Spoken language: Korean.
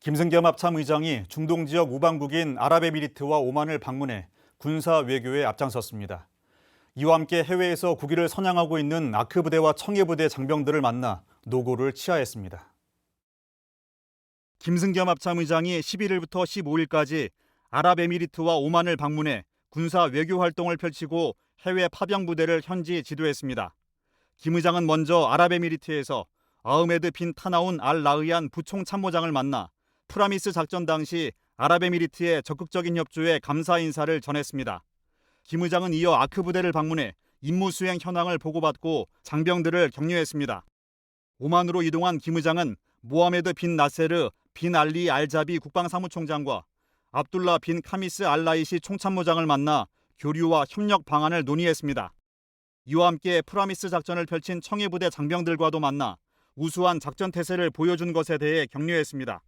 김승겸 합참 의장이 중동 지역 우방국인 아랍에미리트와 오만을 방문해 군사 외교에 앞장섰습니다. 이와 함께 해외에서 국위를 선양하고 있는 아크 부대와 청해 부대 장병들을 만나 노고를 치하했습니다. 김승겸 합참 의장이 11일부터 15일까지 아랍에미리트와 오만을 방문해 군사 외교 활동을 펼치고 해외 파병 부대를 현지 지도했습니다. 김 의장은 먼저 아랍에미리트에서 아흐메드 빈 타나운 알 라의안 부총 참모장을 만나 프라미스 작전 당시 아랍에미리트의 적극적인 협조에 감사 인사를 전했습니다. 김 의장은 이어 아크 부대를 방문해 임무 수행 현황을 보고받고 장병들을 격려했습니다. 오만으로 이동한 김 의장은 모하메드 빈 나세르 빈 알리 알자비 국방사무총장과 압둘라 빈 카미스 알 라이시 총참모장을 만나 교류와 협력 방안을 논의했습니다. 이와 함께 프라미스 작전을 펼친 청해부대 장병들과도 만나 우수한 작전 태세를 보여준 것에 대해 격려했습니다.